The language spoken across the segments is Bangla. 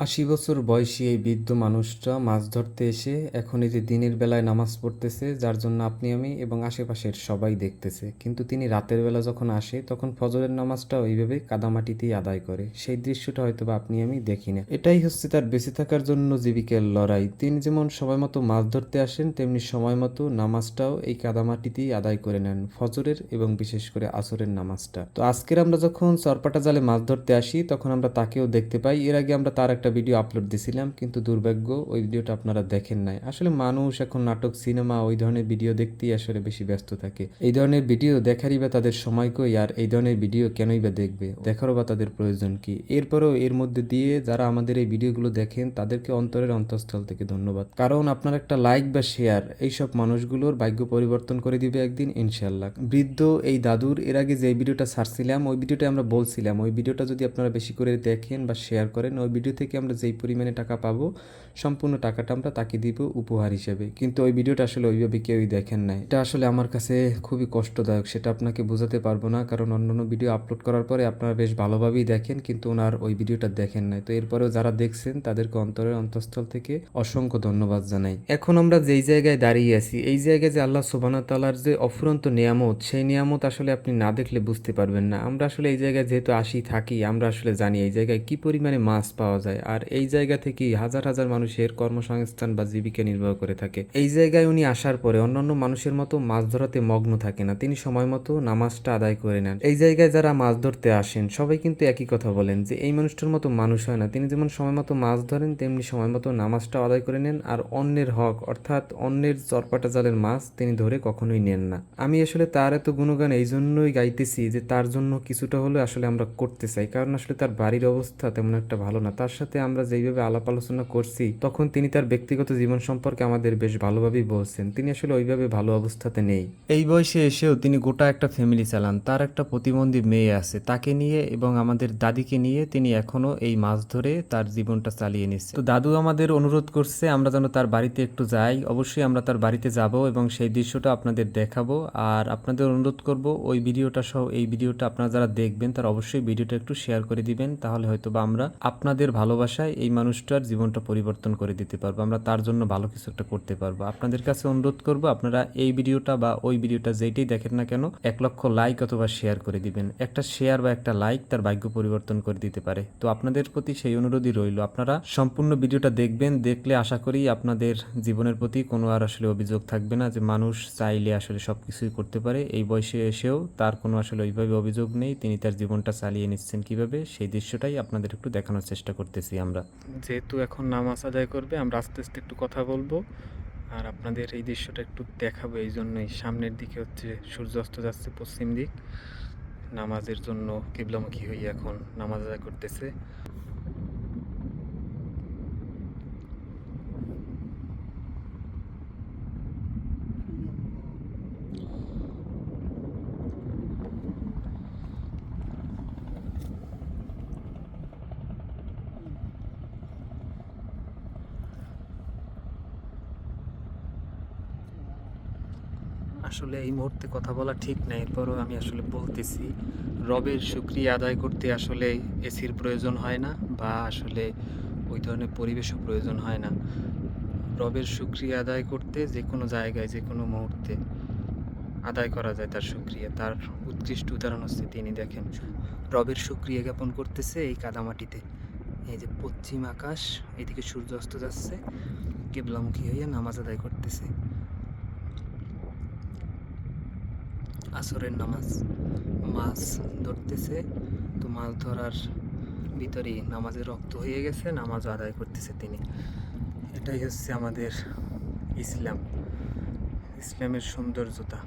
আশি বছর বয়সী এই বৃদ্ধ মানুষটা মাছ ধরতে এসে এখন এই যে দিনের বেলায় নামাজ পড়তেছে, যার জন্য আপনি, আমি এবং আশেপাশের সবাই দেখতেছে। কিন্তু তিনি রাতের বেলা যখন আসে, তখন ফজরের নামাজটা ওইভাবে কাদামাটিতেই আদায় করে। সেই দৃশ্যটা হয়তো বা আপনি, আমি দেখি না এটাই হচ্ছে তার বেঁচে থাকার জন্য জীবিকার লড়াই। তিনি যেমন সময় মতো মাছ ধরতে আসেন, তেমনি সময় মতো নামাজটাও এই কাদামাটিতেই আদায় করে নেন, ফজরের এবং বিশেষ করে আসরের নামাজটা। তো আজকের আমরা যখন চরপাটা জালে মাছ ধরতে আসি, তখন আমরা তাকেও দেখতে পাই। এর আগে আমরা তার একটা ভিডিও আপলোড দিছিলাম, কিন্তু দুর্ভাগ্য ওই ভিডিওটা আপনারা দেখেন নাই। আসলে মানুষ এখন নাটক সিনেমা ওই ধরনের ভিডিও দেখতেই আসলে বেশি ব্যস্ত থাকে। এই ধরনের ভিডিও দেখারই বা তাদের সময় কই আর এই ধরনের ভিডিও কেনই বা দেখবে? দেখারও বা তাদের প্রয়োজন কি? এরপরেও এর মধ্যে দিয়ে যারা আমাদের এই ভিডিওগুলো দেখেন, তাদেরকে অন্তরের অন্তঃস্থল থেকে ধন্যবাদ। কারণ আপনার একটা লাইক বা শেয়ার এইসব মানুষগুলোর ভাগ্য পরিবর্তন করে দিবে একদিন ইনশাল্লাহ বৃদ্ধ, এই দাদুর, এর আগে যে ভিডিওটা ছাড়ছিলাম, ওই ভিডিওটা আমরা বলছিলাম। ওই ভিডিওটা যদি আপনারা বেশি করে দেখেন বা শেয়ার করেন, ওই ভিডিও থেকে আমরা যেই পরিমাণে টাকা পাবো, সম্পূর্ণ টাকাটা আমরা তাকে দিব উপহার হিসেবে। কিন্তু ওই ভিডিওটা আসলে ওইভাবে কেউই দেখেন নাই। এটা আসলে আমার কাছে খুবই কষ্টদায়ক, সেটা আপনাকে বোঝাতে পারব না। কারণ অন্যান্য ভিডিও আপলোড করার পরে আপনারা বেশ ভালোভাবেই দেখেন, কিন্তু ওনার ওই ভিডিওটা দেখেন নাই। তো এরপরেও যারা দেখছেন, তাদেরকে অন্তরের অন্তঃস্থল থেকে অসংখ্য ধন্যবাদ জানাই। এখন আমরা যেই জায়গায় দাঁড়িয়ে আছি, এই জায়গায় যে আল্লাহ সুবানা তালার যে অফুরন্ত নিয়ামত, সেই নিয়ামত আসলে আপনি না দেখলে বুঝতে পারবেন না। আমরা আসলে এই জায়গায় যেহেতু আসি, থাকি, আমরা আসলে জানি এই জায়গায় কি পরিমাণে মাছ পাওয়া যায়। আর এই জায়গা থেকেই হাজার হাজার মানুষের কর্মসংস্থান বা জীবিকা নির্বাহ করে থাকে। এই জায়গায় উনি আসার পরে অন্যান্য মানুষের মতো মাছ ধরাতে মগ্ন থাকে না। তিনি সময় মতো নামাজটা আদায় করে নেন। এই জায়গায় যারা মাছ ধরতে আসেন, সবাই কিন্তু একই কথা বলেন যে এই মানুষটার মতো মানুষ হয় না। তিনি যেমন সময় মতো মাছ ধরেন, তেমনি সময় মতো নামাজটা আদায় করে নেন। আর অন্যের হক, অর্থাৎ অন্যের চরপাটা জালের মাছ তিনি ধরে কখনোই নেন না। আমি আসলে তার এত গুণগান এই জন্যই গাইতেছি যে তার জন্য কিছুটা হলে আসলে আমরা করতে চাই। কারণ আসলে তার বাড়ির অবস্থা তেমন একটা ভালো না। তার সাথে আমরা যেইভাবে আলাপ আলোচনা করছি, তখন তিনি তার ব্যক্তিগত জীবন সম্পর্কে আমাদের বেশ ভালোভাবেই বলছেন। তিনি আসলে ওইভাবে ভালো অবস্থাতে নেই। এই বয়সে এসেও তিনি গোটা একটা ফ্যামিলি চালান। তার একটা প্রতিবন্ধী মেয়ে আছে। তাকে নিয়ে এবং আমাদের দাদিকে নিয়ে তিনি এখনও এই মাছ ধরে তার জীবনটা চালিয়ে নিচ্ছে। তো দাদু আমাদের অনুরোধ করছে, আমরা যেন তার বাড়িতে একটু যাই। অবশ্যই আমরা তার বাড়িতে যাব এবং সেই দৃশ্যটা আপনাদের দেখাবো। আর আপনাদের অনুরোধ করব, ওই ভিডিওটা সহ এই ভিডিওটা আপনারা যারা দেখবেন, তারা অবশ্যই ভিডিওটা একটু শেয়ার করে দিবেন। তাহলে হয়তো বা আমরা আপনাদের ভালোবাসায় এই মানুষটার জীবনটা পরিবর্তন করে দিতে পারব, আমরা তার জন্য ভালো কিছু একটা করতে পারব। আপনাদের কাছে অনুরোধ করব, আপনারা এই ভিডিওটা বা ওই ভিডিওটা যেইটাই দেখেন না কেন, এক লক্ষ লাইক অথবা শেয়ার করে দিবেন। একটা শেয়ার বা একটা লাইক তার ভাগ্য পরিবর্তন করে দিতে পারে। তো আপনাদের প্রতি সেই অনুরোধই রইল, আপনারা সম্পূর্ণ ভিডিওটা দেখবেন, দেখলে আশা করি আপনাদের জীবনের প্রতি কোনো আর আসলে অভিযোগ থাকবে না যে মানুষ চাইলে আসলে সব কিছুই করতে পারে। এই বয়সে এসেও তার কোনো আসলে ওইভাবে অভিযোগ নেই, তিনি তার জীবনটা চালিয়ে নিচ্ছেন কীভাবে, সেই দৃশ্যটাই আপনাদের একটু দেখানোর চেষ্টা করতেছি। আমরা। যেহেতু এখন নামাজ আদায় করবে, আমরা আস্তে আস্তে একটু কথা বলব। আর আপনাদের এই দৃশ্যটা একটু দেখাবো, এই জন্যই সামনের দিকে হচ্ছে সূর্যাস্ত যাচ্ছে পশ্চিম দিক। নামাজের জন্য কেবলামুখী হয়ে এখন নামাজ আদায় করতেছে। আসলে এই মুহূর্তে কথা বলা ঠিক না এরপরও আমি আসলে বলতেছি, রবের শুক্রিয়া আদায় করতে আসলে এসির প্রয়োজন হয় না বা আসলে ওই ধরনের পরিবেশও প্রয়োজন হয় না। রবের শুক্রিয়া আদায় করতে যে কোনো জায়গায়, যে কোনো মুহূর্তে আদায় করা যায় তার শুক্রিয়া, তার উৎকৃষ্ট উদাহরণ হচ্ছে তিনি দেখেন, রবের শুক্রিয়া জ্ঞাপন করতেছে এই কাদামাটিতে। এই যে পশ্চিম আকাশ, এদিকে সূর্য অস্ত যাচ্ছে, কেবলামুখী হইয়া নামাজ আদায় করতেছে। আসরের নামাজ। মাছ ধরতেছে, তো মাছ ধরার ভিতরেই নামাজে রক্ত হয়ে গেছে, নামাজ আদায় করতেছে তিনি। এটাই হচ্ছে আমাদের ইসলাম। ইসলামের সৌন্দর্যতা।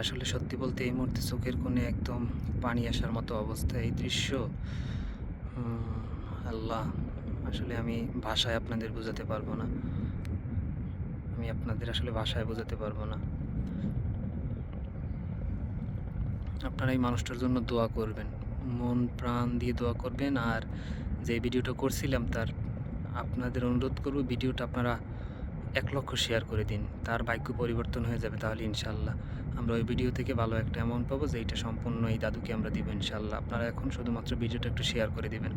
আসলে সত্যি বলতে এই মুহূর্তে চোখের কোণে একদম পানি আসার মতো অবস্থা। এই দৃশ্য আল্লাহ, আসলে আমি ভাষায় আপনাদের বোঝাতে পারব না। আমি আপনাদের আসলে ভাষায় বোঝাতে পারব না। আপনারা এই মানুষটার জন্য দোয়া করবেন। মন, প্রাণ দিয়ে দোয়া করবেন। আর যে ভিডিওটা করছিলাম, তার আপনাদের অনুরোধ করব, ভিডিওটা আপনারা এক লক্ষ শেয়ার করে দিন। তার বাক্য পরিবর্তন হয়ে যাবে তাহলে ইনশাল্লাহ। আমরা ওই ভিডিও থেকে ভালো একটা অ্যামাউন্ট পাবো যে এইটা সম্পূর্ণ এই দাদুকে আমরা দিব ইনশাল্লাহ। আপনারা এখন শুধুমাত্র ভিডিওটা একটু শেয়ার করে দিবেন।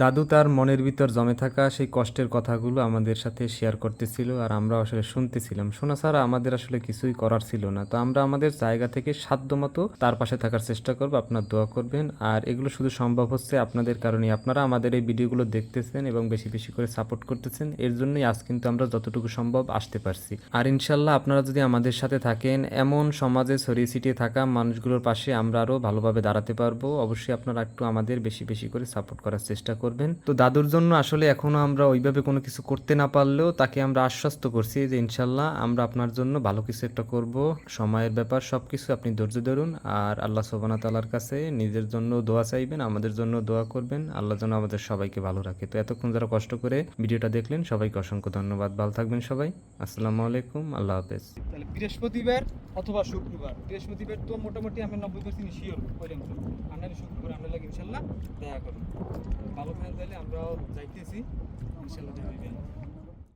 দাদু তার মনের ভিতর জমে থাকা সেই কষ্টের কথাগুলো আমাদের সাথে শেয়ার করতেছিল আর আমরা আসলে শুনতেছিলাম। শোনা ছাড়া আমাদের আসলে কিছুই করার ছিল না। তো আমরা আমাদের জায়গা থেকে সাধ্যমতো তার পাশে থাকার চেষ্টা করব। আপনার দোয়া করবেন। আর এগুলো শুধু সম্ভব হচ্ছে আপনাদের কারণে আপনারা আমাদের এই ভিডিওগুলো দেখতেছেন এবং বেশি বেশি করে সাপোর্ট করতেছেন। এর জন্যই আজ কিন্তু আমরা যতটুকু সম্ভব আসতে পারছি। আর ইনশাল্লাহ আপনারা যদি আমাদের সাথে থাকেন, এমন সমাজে ছড়িয়ে ছিটিয়ে থাকা মানুষগুলোর পাশে আমরা আরও ভালোভাবে দাঁড়াতে পারব। অবশ্যই আপনারা একটু আমাদের বেশি বেশি করে সাপোর্ট করার চেষ্টা করবেন। তো দাদুর জন্য আসলে এখনও আমরা ওইভাবে কোনো কিছু করতে না পারলেও তাকে আমরা আশ্বস্ত করছি যে ইনশাল্লাহ আমরা আপনার জন্য ভালো কিছু একটা করব। সময়ের ব্যাপার সব কিছু আপনি ধৈর্য ধরুন আর আল্লাহ সোবানা তালার কাছে নিজের জন্য দোয়া চাইবেন, আমাদের জন্য দোয়া করবেন। আল্লাহ যেন আমাদের সবাইকে ভালো রাখে। তো এতক্ষণ যারা কষ্ট করে ভিডিওটা দেখলেন সবাইকে অসংখ্য ধন্যবাদ। ভালো থাকবেন সবাই। আসসালামু আলাইকুম। আল্লাহ হাফেজ। তাহলে বৃহস্পতিবার অথবা শুক্রবার। বৃহস্পতিবার তো মোটামুটি আমি নব্বই পার্সেন্ট শিওর পর্যন্ত তো। আমরা শুক্রবার আমরা লাগে ইনশাল্লাহ দেখা করুন ভালো থাকেন তাহলে আমরাও যাইতেছি। ইনশাল্লাহ দেখা